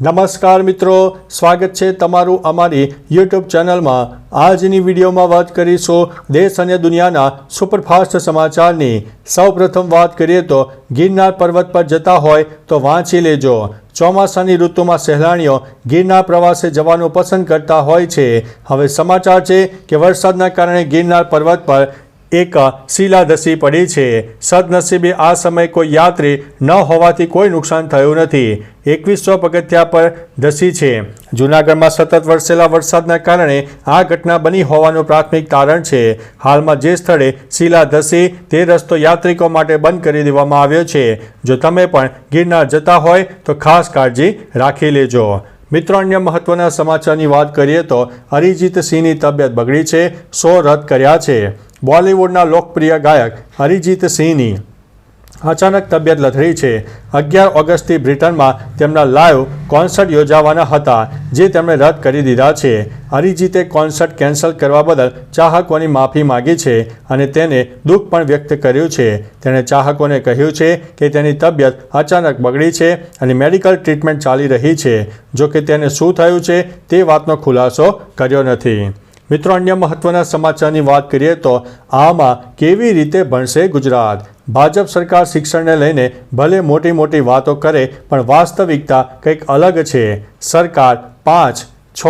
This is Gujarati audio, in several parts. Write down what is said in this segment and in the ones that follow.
નમસ્કાર મિત્રો, સ્વાગત છે તમારું અમારી યુટ્યુબ ચેનલમાં. આજની વિડીયોમાં વાત કરીશું દેશ અને દુનિયાના સુપરફાસ્ટ સમાચારની. સૌપ્રથમ વાત કરીએ તો ગિરનાર પર્વત પર જતા હોય તો વાંચી લેજો. ચોમાસાની ઋતુમાં સહેલાણીઓ ગિરનાર પ્રવાસે જવાનું પસંદ કરતા હોય છે. હવે સમાચાર છે કે વરસાદના કારણે ગિરનાર પર્વત પર એક શિલાધસી પડી છે. સદનસીબે આ સમયે કોઈ યાત્રી ન હોવાથી કોઈ નુકસાન થયું નથી. એકવીસો પગથિયા પર ધસી છે. જૂનાગઢમાં સતત વરસેલા વરસાદના કારણે આ ઘટના બની હોવાનું પ્રાથમિક તારણ છે. હાલમાં જે સ્થળે શિલા ધસી તે રસ્તો યાત્રિકો માટે બંધ કરી દેવામાં આવ્યો છે. જો તમે પણ ગિરનાર જતા હોય તો ખાસ કાળજી રાખી લેજો. મિત્રો, અન્ય મહત્વના સમાચારની વાત કરીએ તો અરિજીત સિંહની તબિયત બગડી છે. સો રદ કર્યા છે. બોલિવૂડના લોકપ્રિય ગાયક અરિજીત સિંહની અચાનક તબિયત લથડી છે. અગિયાર ઓગસ્ટથી બ્રિટનમાં તેમના લાઈવ કોન્સર્ટ યોજાવાના હતા, જે તેમણે રદ કરી દીધા છે. અરિજીતે કોન્સર્ટ કેન્સલ કરવા બદલ ચાહકોની માફી માગી છે અને તેને દુઃખ પણ વ્યક્ત કર્યું છે. તેણે ચાહકોને કહ્યું છે કે તેની તબિયત અચાનક બગડી છે અને મેડિકલ ટ્રીટમેન્ટ ચાલી રહી છે. જો કે તેને શું થયું છે તે વાતનો ખુલાસો કર્યો નથી. મિત્રો, અન્ય મહત્વના સમાચારની વાત કરીએ તો આમાં કેવી રીતે ભણશે ગુજરાત? ભાજપ સરકાર શિક્ષણને લઈને ભલે મોટી મોટી વાતો કરે, પણ વાસ્તવિકતા કંઈક અલગ છે. સરકાર પાંચ, છ,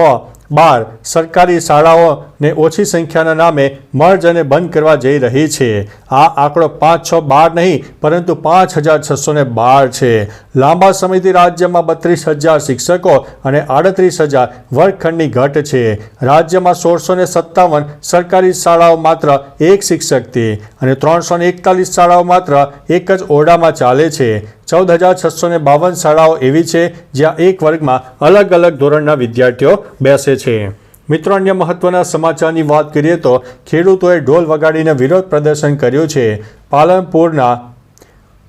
બાર સરકારી શાળાઓને ઓછી સંખ્યાના નામે મર્જ અને બંધ કરવા જઈ રહી છે. આ આંકડો પાંચ, છ, બાર નહીં, પરંતુ પાંચ હજાર છસો બાર છે. લાંબા સમયથી રાજ્યમાં બત્રીસ હજાર શિક્ષકો અને આડત્રીસ હજાર વર્ગખંડની ઘટ છે. રાજ્યમાં સોળસો ને સત્તાવન સરકારી શાળાઓ માત્ર એક શિક્ષકથી અને ત્રણસો ને એકતાલીસ શાળાઓ માત્ર એક જ ઓરડામાં ચાલે છે. ચૌદ હજાર છસો ને બાવન શાળાઓ એવી છે જ્યાં એક વર્ગમાં અલગ અલગ ધોરણના વિદ્યાર્થીઓ બેસે છે. મિત્રો, અન્ય મહત્વના સમાચારની વાત કરીએ તો ખેડૂતોએ ઢોલ વગાડીને વિરોધ પ્રદર્શન કર્યું છે. પાલનપુરના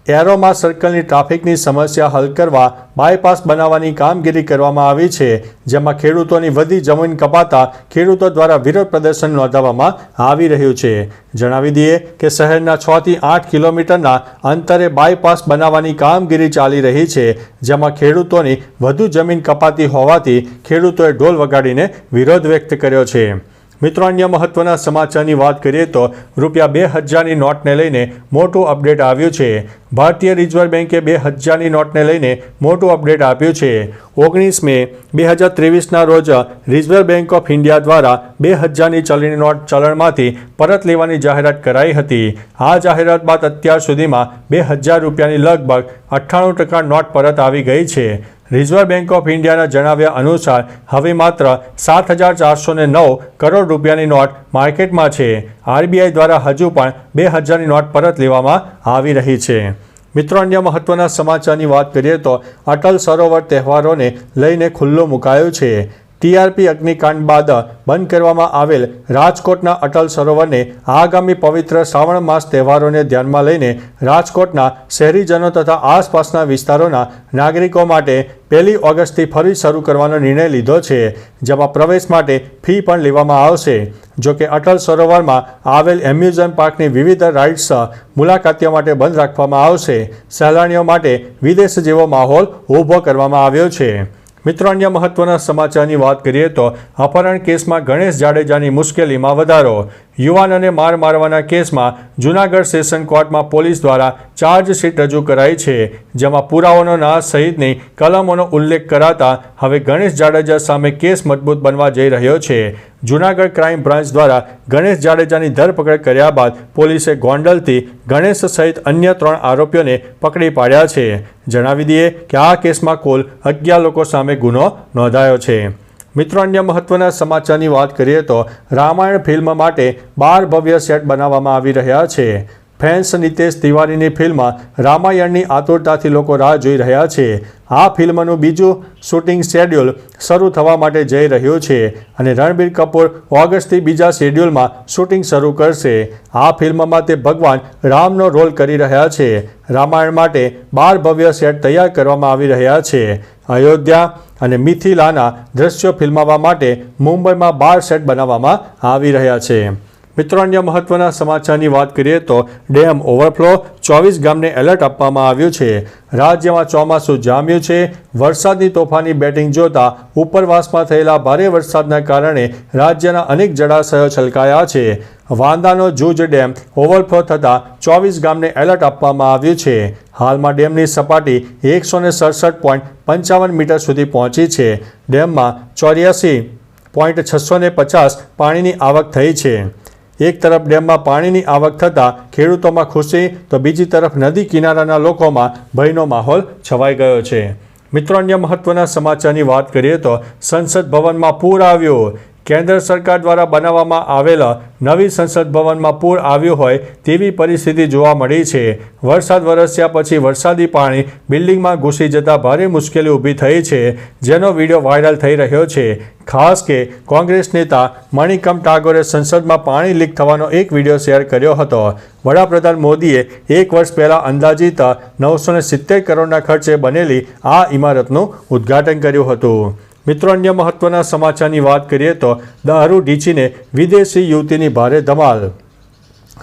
એરોમા સર્કલની ટ્રાફિકની સમસ્યા હલ કરવા બાયપાસ બનાવવાની કામગીરી કરવામાં આવી છે, જેમાં ખેડૂતોની વધી જમીન કપાતા ખેડૂતો દ્વારા વિરોધ પ્રદર્શન નોંધાવવામાં આવી રહ્યું છે. જણાવી દઈએ કે શહેરના છ થી આઠ કિલોમીટરના અંતરે બાયપાસ બનાવવાની કામગીરી ચાલી રહી છે, જેમાં ખેડૂતોની વધુ જમીન કપાતી હોવાથી ખેડૂતોએ ઢોલ વગાડીને વિરોધ વ્યક્ત કર્યો છે. મિત્રો, અન્ય મહત્વના સમાચારની વાત કરીએ તો રૂપિયા બે હજારની નોટને લઈને મોટું અપડેટ આવ્યું છે. ભારતીય રિઝર્વ બેન્કે બે હજારની નોટને લઈને મોટું અપડેટ આપ્યું છે. ઓગણીસ મે બે હજાર ત્રેવીસના રોજ રિઝર્વ બેન્ક ઓફ ઇન્ડિયા દ્વારા બે હજારની ચલણી નોટ ચલણમાંથી પરત લેવાની જાહેરાત કરાઈ હતી. આ જાહેરાત બાદ અત્યાર સુધીમાં બે હજાર રૂપિયાની લગભગ અઠ્ઠાણું ટકા નોટ પરત આવી ગઈ છે. રિઝર્વ બેન્ક ઓફ ઇન્ડિયાના જણાવ્યા અનુસાર હવે માત્ર સાત હજાર ચારસો ને નવ કરોડ રૂપિયાની નોટ માર્કેટમાં છે. આરબીઆઈ દ્વારા હજુ પણ બે હજારની નોટ પરત લેવામાં આવી રહી છે. મિત્રો, અન્ય મહત્વના સમાચારની વાત કરીએ તો અટલ સરોવર તહેવારોને લઈને ખુલ્લો મુકાયો છે. ટીઆરપી અગ્નિકાંડ બાદ બંધ કરવામાં આવેલ રાજકોટના અટલ સરોવરને આગામી પવિત્ર શ્રાવણ માસ તહેવારોને ધ્યાનમાં લઈને રાજકોટના શહેરીજનો તથા આસપાસના વિસ્તારોના નાગરિકો માટે પહેલી ઓગસ્ટથી ફરી શરૂ કરવાનો નિર્ણય લીધો છે, જેમાં પ્રવેશ માટે ફી પણ લેવામાં આવશે. જો કે અટલ સરોવરમાં આવેલ એમ્યુઝન પાર્કની વિવિધ રાઇડ્સ મુલાકાતીઓ માટે બંધ રાખવામાં આવશે. સહેલાણીઓ માટે વિદેશ જેવો માહોલ ઊભો કરવામાં આવ્યો છે. મિત્રો અન્ય મહત્વના સમાચારની વાત કરીએ તો અપહરણ કેસમાં ગણેશ જાડેજાની મુશ્કેલીમાં વધારો. યુવાન અને માર મારવાના કેસમાં જૂનાગઢ સેશન કોર્ટમાં પોલીસ દ્વારા ચાર્જશીટ રજૂ કરાઈ છે, જેમાં પુરાવાનો નાશ સહિતની કલમોનો ઉલ્લેખ કરાતા હવે ગણેશ જાડેજા સામે કેસ મજબૂત બનવા જઈ રહ્યો છે. જૂનાગઢ ક્રાઇમ બ્રાન્ચ દ્વારા ગણેશ જાડેજાની ધરપકડ કર્યા બાદ પોલીસે ગોંડલથી ગણેશ સહિત અન્ય ત્રણ આરોપીઓને પકડી પાડ્યા છે. જણાવી દઈએ કે આ કેસમાં કુલ અગિયાર લોકો સામે ગુનો નોંધાયો છે. મિત્રો, અન્ય મહત્વના સમાચારની વાત કરીએ તો રામાયણ ફિલ્મ માટે બાર ભવ્ય સેટ બનાવવામાં આવી રહ્યા છે. ફેન્સ નિતેશ તિવારીની ફિલ્મ રામાયણની આતુરતાથી લોકો રાહ જોઈ રહ્યા છે. આ ફિલ્મનું બીજું શૂટિંગ શેડ્યુલ શરૂ થવા માટે જઈ રહ્યું છે અને રણબીર કપૂર ઓગસ્ટથી બીજા શેડ્યુલમાં શૂટિંગ શરૂ કરશે. આ ફિલ્મમાં તે ભગવાન રામનો રોલ કરી રહ્યા છે. રામાયણ માટે બાર ભવ્ય સેટ તૈયાર કરવામાં આવી રહ્યા છે. અયોધ્યા અને મિથિલાના દ્રશ્યો ફિલ્માવવા માટે મુંબઈમાં બાર સેટ બનાવવામાં આવી રહ્યા છે. મિત્રો, અન્ય મહત્વના સમાચારની વાત કરીએ તો ડેમ ઓવરફ્લો ચોવીસ ગામને એલર્ટ આપવામાં આવ્યું છે. રાજ્યમાં ચોમાસું જામ્યું છે. વરસાદની તોફાની બેટિંગ જોતા ઉપરવાસમાં થયેલા ભારે વરસાદના કારણે રાજ્યના અનેક જળાશયો છલકાયા છે. વાંદાનો જૂજ ડેમ ઓવરફ્લો થતાં ચોવીસ ગામને એલર્ટ આપવામાં આવ્યું છે. હાલમાં ડેમની સપાટી એકસો ને સડસઠ પોઈન્ટ પંચાવન મીટર સુધી પહોંચી છે. ડેમમાં ચોર્યાસી પોઈન્ટ છસો ને પચાસ પાણીની આવક થઈ છે. એક તરફ ડેમમાં પાણીની આવક થતાં ખેડૂતોમાં ખુશી, તો બીજી તરફ નદી કિનારાના લોકોમાં ભયનો માહોલ છવાઈ ગયો છે. મિત્રો, અન્ય મહત્વના સમાચારની વાત કરીએ તો સંસદ ભવનમાં પૂર આવ્યું. કેન્દ્ર સરકાર દ્વારા બનાવવામાં આવેલા નવી સંસદ ભવનમાં પૂર આવ્યું હોય તેવી પરિસ્થિતિ જોવા મળી છે. વરસાદ વરસ્યા પછી વરસાદી પાણી બિલ્ડિંગમાં ઘૂસી જતા ભારે મુશ્કેલી ઊભી થઈ છે, જેનો વીડિયો વાયરલ થઈ રહ્યો છે. ખાસ કે કોંગ્રેસ નેતા મણિકમ ટાગોરે સંસદમાં પાણી લીક થવાનો એક વીડિયો શેર કર્યો હતો. વડાપ્રધાન મોદીએ એક વર્ષ પહેલાં અંદાજિત નવસો સિત્તેર કરોડના ખર્ચે બનેલી આ ઇમારતનું ઉદ્ઘાટન કર્યું હતું. મિત્રો, અન્ય મહત્વના સમાચારની વાત કરીએ તો દારૂ ઢીંચીને વિદેશી યુવતીની ભારે ધમાલ.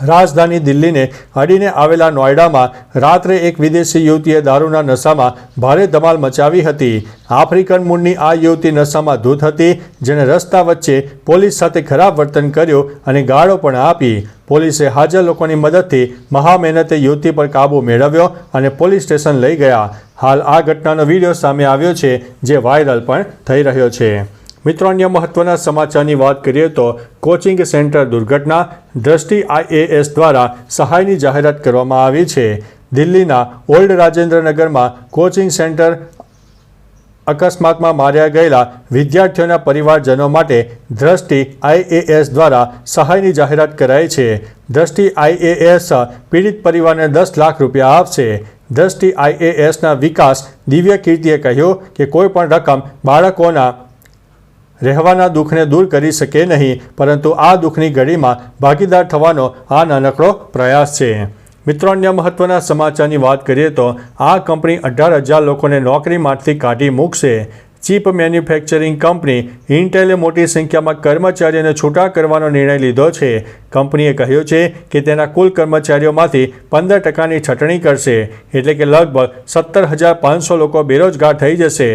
રાજધાની દિલ્હીને અડીને આવેલા નોઈડામાં રાત્રે એક વિદેશી યુવતીએ દારૂના નશામાં ભારે ધમાલ મચાવી હતી. આફ્રિકન મૂળની આ યુવતી નશામાં ધૂત હતી, જેણે રસ્તા વચ્ચે પોલીસ સાથે ખરાબ વર્તન કર્યું અને ગાળો પણ આપી. પોલીસે હાજર લોકોની મદદથી મહામહેનતે યુવતી પર કાબૂ મેળવ્યો અને પોલીસ સ્ટેશન લઈ ગયા. હાલ આ ઘટનાનો વીડિયો સામે આવ્યો છે, જે વાયરલ પણ થઈ રહ્યો છે. મિત્રો, અન્ય મહત્વના સમાચારની વાત કરીએ તો કોચિંગ સેન્ટર દુર્ઘટના, દ્રષ્ટિ આઈએએસ દ્વારા સહાયની જાહેરાત કરવામાં આવી છે. દિલ્હીના ઓલ્ડ રાજેન્દ્રનગરમાં કોચિંગ સેન્ટર અકસ્માતમાં માર્યા ગયેલા વિદ્યાર્થીઓના પરિવારજનો માટે દ્રષ્ટિ આઈએએસ દ્વારા સહાયની જાહેરાત કરાઈ છે. દ્રષ્ટિ આઈએએસ પીડિત પરિવારને દસ લાખ રૂપિયા આપશે. દ્રષ્ટિ આઈએએસના વિકાસ દિવ્ય કીર્તિએ કહ્યું કે કોઈપણ રકમ બાળકોના રહેવાના દુઃખને દૂર કરી શકે નહીં, પરંતુ આ દુઃખની ઘડીમાં ભાગીદાર થવાનો આ નાનકડો પ્રયાસ છે. મિત્રો, અન્ય મહત્વના સમાચારની વાત કરીએ તો, આ કંપની અઢાર હજાર લોકોને નોકરીમાંથી કાઢી મૂકશે. ચીપ મેન્યુફેક્ચરિંગ કંપની ઇન્ટેલે મોટી સંખ્યામાં કર્મચારીઓને છૂટા કરવાનો નિર્ણય લીધો છે. કંપનીએ કહ્યું છે કે તેના કુલ કર્મચારીઓમાંથી પંદર ટકાની છટણી કરશે, એટલે કે લગભગ સત્તર હજાર પાંચસો લોકો બેરોજગાર થઈ જશે.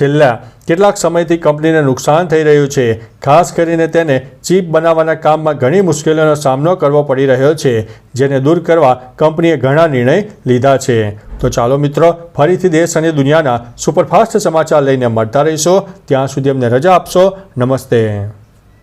છેલ્લા કેટલાક સમયથી કંપનીને નુકસાન થઈ રહ્યું છે. ખાસ કરીને તેને ચીપ બનાવવાના કામમાં ઘણી મુશ્કેલીઓનો સામનો કરવો પડી રહ્યો છે, જેને દૂર કરવા કંપનીએ ઘણા નિર્ણય લીધા છે. તો ચાલો મિત્રો, ફરીથી દેશ અને દુનિયાના સુપરફાસ્ટ સમાચાર લઈને મળતા રહીશો. ત્યાં સુધી અમને રજા આપશો. નમસ્તે.